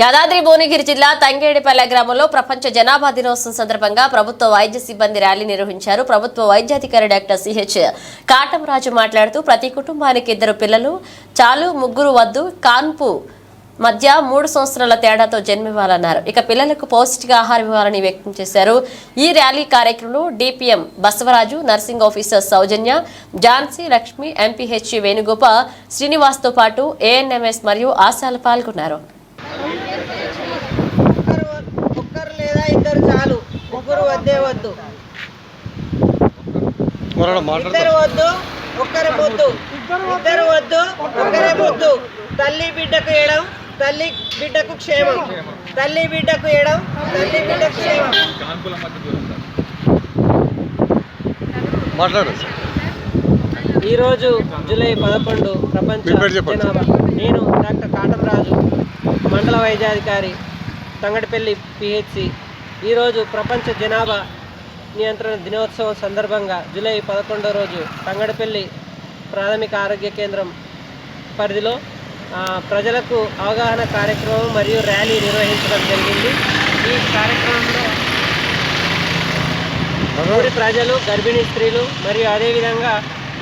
యాదాద్రి భువనగిరి జిల్లా తంగేడిపల్లె గ్రామంలో ప్రపంచ జనాభా దినోత్సవం సందర్భంగా ప్రభుత్వ వైద్య సిబ్బంది ర్యాలీ నిర్వహించారు. ప్రభుత్వ వైద్యాధికారి డాక్టర్ సిహెచ్ కాటంరాజు మాట్లాడుతూ ప్రతి కుటుంబానికి ఇద్దరు పిల్లలు చాలు ముగ్గురు వద్దు కాన్పు మధ్య మూడు సంవత్సరాల తేడాతో జన్మివ్వాలన్నారు. ఇక పిల్లలకు పౌష్టికాహారం ఇవ్వాలని వ్యక్తం చేశారు. ఈ ర్యాలీ కార్యక్రమంలో DPM Basavaraju nursing officer Soujanya Jhansi Lakshmi MPH Venugopal శ్రీనివాస్తో పాటు ఏఎన్ఎంఎస్ మరియు ఆశాలు పాల్గొన్నారు ఒక్కరు ఒక్కరు లేదా ఇద్దరు చాలు ముగ్గురు వద్దే. వద్దు ఇద్దరు వద్దు ఒక్కరి ముద్దు. ఇద్దరు వద్దు. ఒక్కరే ముద్దు. తల్లి బిడ్డకు ఎడం తల్లి బిడ్డకు క్షేమం. తల్లి బిడ్డకు ఎడం తల్లి బిడ్డకు క్షేమం. మాట్లాడు. ఈరోజు జూలై పదకొండు ప్రపంచ. జనాభా. నేను డాక్టర్ కాటమరాజు మండల వైద్యాధికారి తంగడిపల్లి పిహెచ్సి. ఈరోజు ప్రపంచ జనాభా నియంత్రణ దినోత్సవం సందర్భంగా జూలై పదకొండో రోజు తంగడపల్లి ప్రాథమిక ఆరోగ్య కేంద్రం పరిధిలో ప్రజలకు అవగాహన కార్యక్రమం మరియు ర్యాలీ నిర్వహించడం జరిగింది. ఈ కార్యక్రమంలో ఊరి ప్రజలు గర్భిణీ స్త్రీలు మరియు అదేవిధంగా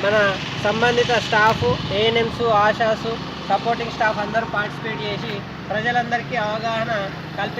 మన సంబంధిత స్టాఫ్ ఏఎన్ఎంస్ ఆశాసు సపోర్టింగ్ స్టాఫ్ అందరూ పార్టిసిపేట్ చేసి ప్రజలందరికీ అవగాహన కల్పి